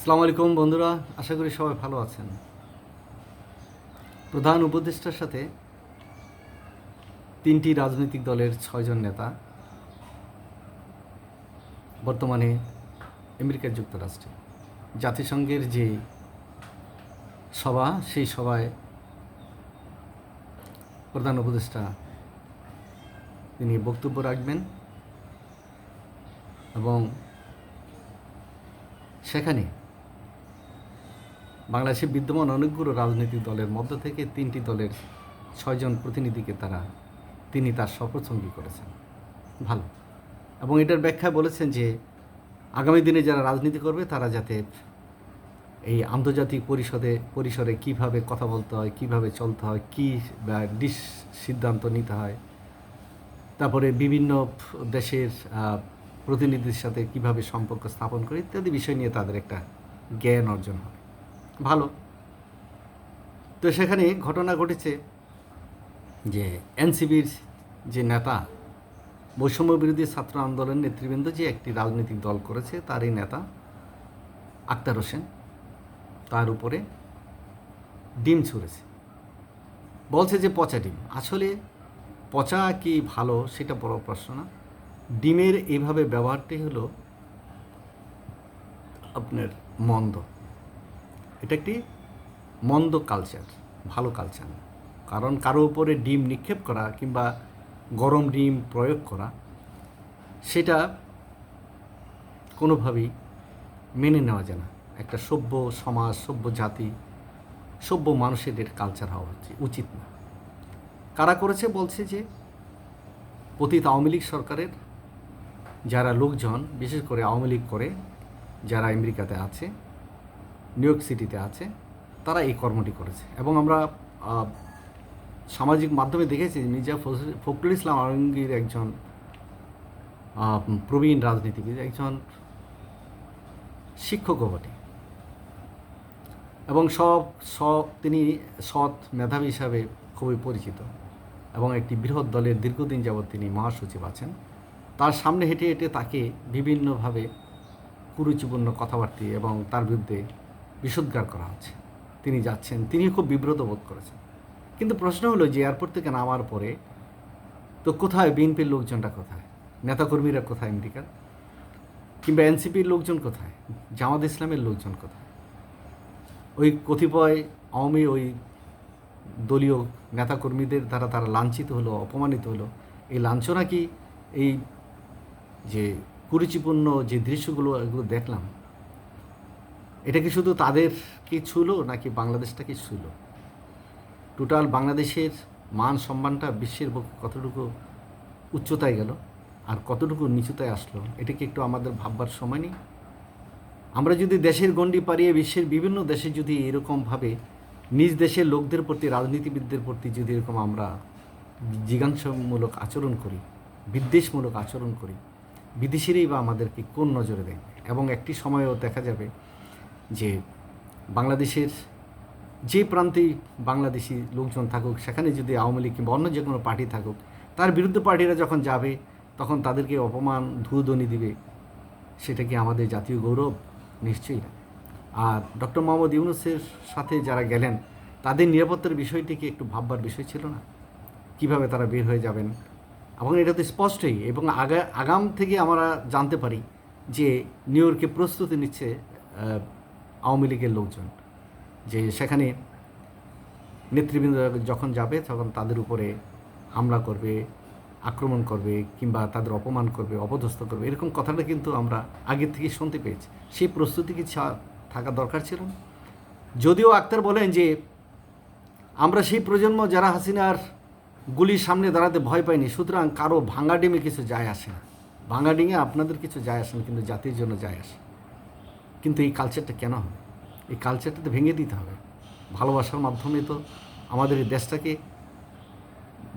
আসসালামু আলাইকুম বন্ধুরা, আশা করি সবাই ভালো আছেন। প্রধান উপদেষ্টার সাথে তিনটি রাজনৈতিক দলের ছয়জন নেতা, বর্তমানে আমেরিকা যুক্তরাষ্ট্রে। জাতিসংঘের যে সভা, সেই সভায় প্রধান উপদেষ্টা তিনি বক্তব্য রাখবেন এবং সেখানে বাংলাদেশে বিদ্যমান অনেকগুলো রাজনৈতিক দলের মধ্য থেকে তিনটি দলের ছয়জন প্রতিনিধিকে তারা, তিনি তার শপথসঙ্গী করেছেন। ভালো। এবং এটার ব্যাখ্যা বলেছেন যে, আগামী দিনে যারা রাজনীতি করবে, তারা যাতে এই আন্তর্জাতিক পরিষদে, পরিসরে কীভাবে কথা বলতে হয়, কীভাবে চলতে হয়, কী ডিস সিদ্ধান্ত নিতে হয়, তারপরে বিভিন্ন দেশের প্রতিনিধির সাথে কীভাবে সম্পর্ক স্থাপন করে ইত্যাদি বিষয় নিয়ে তাদের একটা জ্ঞান অর্জন হবে। ভালো। তো সেখানে ঘটনা ঘটেছে যে এনসিবির যে নেতা, বৈষম্য বিরোধী ছাত্র আন্দোলন নেতৃবৃন্দ যে একটি রাজনৈতিক দল করেছে, তারই নেতা আক্তার হোসেন, তার উপরে ডিম ছুঁড়েছে। বলছে যে পচা ডিম। আসলে পচা কি ভালো সেটা বড় প্রশ্ন না। ডিমের এইভাবে ব্যবহারটি হলো আপনার মন্দ। এটা একটি মন্দ কালচার ভালো কালচার না। কারণ কারও উপরে ডিম নিক্ষেপ করা কিংবা গরম ডিম প্রয়োগ করা, সেটা কোনোভাবেই মেনে নেওয়া যায় না। একটা সভ্য সমাজ, সভ্য জাতি, সভ্য মানুষের কালচার হওয়া উচিত না। কারা করেছে? বলছে যে পতিত আওয়ামী লীগ সরকারের যারা লোকজন, বিশেষ করে আওয়ামী লীগ করে, যারা আমেরিকাতে আছে নিউ ইয়র্ক সিটিতে আছে, তারা এই কর্মটি করেছে। এবং আমরা সামাজিক মাধ্যমে দেখেছি মির্জা ফখরুল ইসলাম আলমগীর একজন প্রবীণ রাজনীতিবিদ একজন শিক্ষকও বটে এবং সব সব, তিনি সৎ মেধাবী হিসাবে খুবই পরিচিত। এবং একটি বৃহৎ দলের দীর্ঘদিন যাবৎ তিনি মহাসচিব আছেন। তার সামনে হেঁটে হেঁটে তাকে বিভিন্নভাবে কুরুচিপূর্ণ কথাবার্তা এবং তার বিরুদ্ধে বিষোদ্গার করা হচ্ছে। তিনি যাচ্ছেন তিনি খুব বিব্রত বোধ করেছেন। কিন্তু প্রশ্ন হলো যে এয়ারপোর্ট থেকে নামার পরে, তো কোথায় বিএনপির লোকজনটা কোথায়? নেতাকর্মীরা কোথায় আমেরিকার কিংবা এনসিপির লোকজন কোথায়? জামাত ইসলামের লোকজন কোথায়? ওই কতিপয় আওয়ামী ওই দলীয় নেতাকর্মীদের দ্বারা তারা লাঞ্ছিত হলো, অপমানিত হলো। এই লাঞ্ছনা কি এই যে কুরুচিপূর্ণ যে দৃশ্যগুলো, এগুলো দেখলাম এটা কি শুধু তাদের কি ছুলো নাকি বাংলাদেশটা কি ছুলো? টোটাল বাংলাদেশের মান সম্মানটা বিশ্বের পক্ষে কতটুকু উচ্চতায় গেল আর কতটুকু নিচুতায় আসলো, এটা কি একটু আমাদের ভাববার সময় নেই? আমরা যদি দেশের গণ্ডি পাড়িয়ে বিশ্বের বিভিন্ন দেশে যদি এরকমভাবে নিজ দেশের লোকদের প্রতি, রাজনীতিবিদদের প্রতি যদি এরকম আমরা জিজ্ঞাসামূলক আচরণ করি, বিদ্বেষমূলক আচরণ করি, বিদেশিরাই বা আমাদেরকে কোন নজরে দেখবে? এবং একটি সময়ও দেখা যাবে যে বাংলাদেশের যে প্রান্তেই বাংলাদেশি লোকজন থাকুক, সেখানে যদি আওয়ামী লীগ কিংবা অন্য যে কোনো পার্টি থাকুক, তার বিরুদ্ধে পার্টিরা যখন যাবে, তখন তাদেরকে অপমান, ধুধনি দিবে, সেটা কি আমাদের জাতীয় গৌরব? নিশ্চয়ই না। আর ডক্টর মোহাম্মদ ইউনুসের সাথে যারা গেলেন, তাদের নিরাপত্তার বিষয়টি কি একটু ভাববার বিষয় ছিল না? কীভাবে তারা বের হয়ে যাবেন? এবং এটা তো স্পষ্টই, এবং আগা, আগাম থেকে আমরা জানতে পারি যে নিউ ইয়র্কে প্রস্তুতি নিচ্ছে আওয়ামী লীগের লোকজন, যে সেখানে নেতৃবৃন্দ যখন যাবে, তখন তাদের উপরে হামলা করবে, আক্রমণ করবে, কিংবা তাদের অপমান করবে, অপদস্থ করবে, এরকম কথাটা কিন্তু আমরা আগের থেকে শুনতে পেয়েছি। সেই প্রস্তুতি কি থাকা দরকার ছিল? যদিও আক্তার বলেন যে, আমরা সেই প্রজন্ম যারা হাসিনার গুলির সামনে দাঁড়াতে ভয় পাইনি, সুতরাং কারও ভাঙা ডিমে কিছু যায় আসে না। ভাঙা ডিঙে আপনাদের কিছু যায় আসে না, কিন্তু জাতির জন্য যায় আসে। কিন্তু এই কালচারটা কেন হবে? এই কালচারটা তো ভেঙে দিতে হবে। ভালোবাসার মাধ্যমে তো আমাদের এই দেশটাকে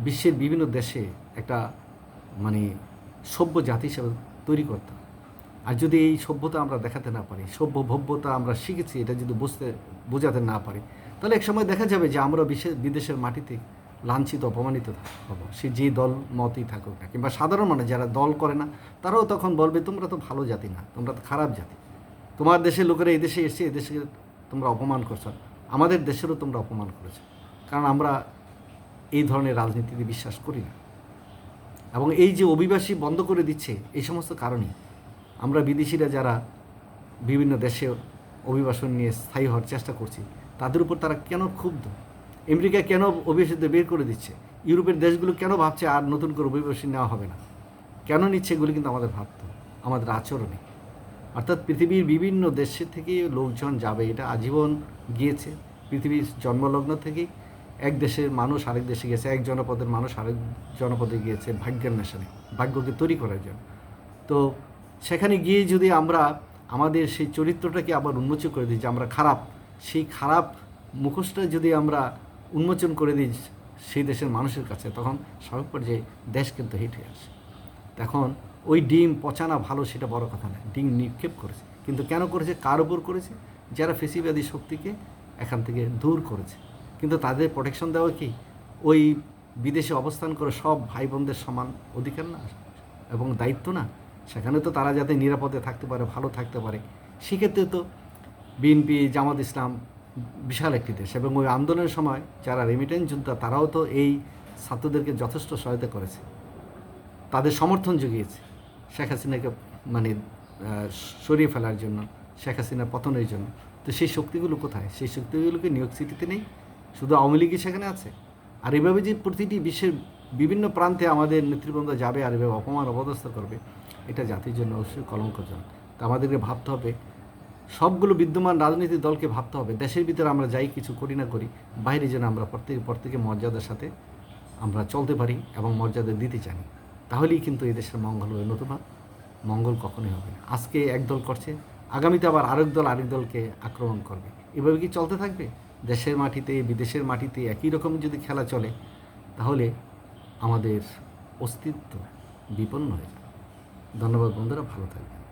বিশ্বের বিভিন্ন দেশে একটা মানে সভ্য জাতি হিসেবে তৈরি করতে হবে। আর যদি এই সভ্যতা আমরা দেখাতে না পারি, সভ্য ভব্যতা আমরা শিখেছি, এটা যদি বুঝতে, বোঝাতে না পারি, তাহলে এক সময় দেখা যাবে যে আমরা বিশেষ বিদেশের মাটিতে লাঞ্ছিত, অপমানিত হব। সে যে দল, মতই থাকুক না, কিংবা সাধারণ মানুষ যারা দল করে না, তারাও তখন বলবে, তোমরা তো ভালো জাতি না, তোমরা তো খারাপ জাতি। তোমার দেশের লোকেরা এই দেশে এসছে, এই দেশে তোমরা অপমান করছ। আমাদের দেশেরও তোমরা অপমান করেছ। কারণ আমরা এই ধরনের রাজনীতিতে বিশ্বাস করি না। এবং এই যে অভিবাসী বন্ধ করে দিচ্ছে, এই সমস্ত কারণে আমরা বিদেশিরা যারা বিভিন্ন দেশে অভিবাসন নিয়ে স্থায়ী হওয়ার চেষ্টা করছি, তাদের উপর তারা কেন ক্ষুব্ধ? আমেরিকা কেন অভিবাসীদের বের করে দিচ্ছে? ইউরোপের দেশগুলো কেন ভাবছে আর নতুন করে অভিবাসী নেওয়া হবে না? কেন নিচ্ছে এগুলি কিন্তু আমাদের ভাবতে আমাদের আচরণে। অর্থাৎ পৃথিবীর বিভিন্ন দেশের থেকে লোকজন যাবে, এটা আজীবন গিয়েছে। পৃথিবীর জন্মলগ্ন থেকেই এক দেশের মানুষ আরেক দেশে গেছে এক জনপদের মানুষ আরেক জনপদে গিয়েছে ভাগ্যের নেশানে, ভাগ্যকে তৈরি করার জন্য। তো সেখানে গিয়ে যদি আমরা আমাদের সেই চরিত্রটাকে আবার উন্মোচন করে দিই যে আমরা খারাপ, সেই খারাপ মুখোশটা যদি আমরা উন্মোচন করে দিই সেই দেশের মানুষের কাছে, তখন স্বাভাবিক দেশ কিন্তু হিট হয়ে আসে। এখন ওই ডিম পচানা ভালো সেটা বড় কথা নয়। ডিম নিক্ষেপ করেছে। কিন্তু কেন করেছে? কার উপর করেছে? যারা ফেসিবাদী শক্তিকে এখান থেকে দূর করেছে। কিন্তু তাদের প্রোটেকশন দেওয়া কি? ওই বিদেশে অবস্থান করে সব ভাই বোনদের সমান অধিকার না? এবং দায়িত্ব না? সেখানে তো তারা যাতে নিরাপদে থাকতে পারে, ভালো থাকতে পারে। সেক্ষেত্রে তো বিএনপি জামাত ইসলাম বিশাল একটি দেশ। এবং ওই আন্দোলনের সময় যারা রেমিটেন্স যোদ্ধা, তারাও তো এই ছাত্রদেরকে যথেষ্ট সহায়তা করেছে। তাদের সমর্থন জুগিয়েছে। শেখ হাসিনাকে মানে সরিয়ে ফেলার জন্য, শেখ হাসিনার পতনের জন্য। তো সেই শক্তিগুলো কোথায়? সেই শক্তিগুলোকে ইয়র্ক সিটিতে নেই? শুধু আওয়ামী লীগই সেখানে আছে? আর এভাবে যে প্রতিটি বিশ্বের বিভিন্ন প্রান্তে আমাদের নেতৃবৃন্দ যাবে আর এভাবে অপমান, অপদস্থ করবে, এটা জাতির জন্য অবশ্যই কলঙ্কজনক। তা আমাদেরকে ভাবতে হবে, সবগুলো বিদ্যমান রাজনৈতিক দলকে ভাবতে হবে, দেশের ভিতরে আমরা যাই, কিছু করি না করি, বাইরে যেন আমরা প্রত্যেক প্রত্যেকে মর্যাদার সাথে আমরা চলতে পারি এবং মর্যাদা দিতে জানি। তাহলেই কিন্তু দেশের মঙ্গল হবে। নতুবা মঙ্গল কখনোই হবে না। আজকে একদল করছে, আগামীতে আবার আরেক দল আরেক দলকে আক্রমণ করবে। এভাবে কি চলতে থাকবে? দেশের মাটিতে, বিদেশের মাটিতে একই রকম যদি খেলা চলে, তাহলে আমাদের অস্তিত্ব বিপন্ন হয়ে যাবে। ধন্যবাদ বন্ধুরা, ভালো থাকবেন।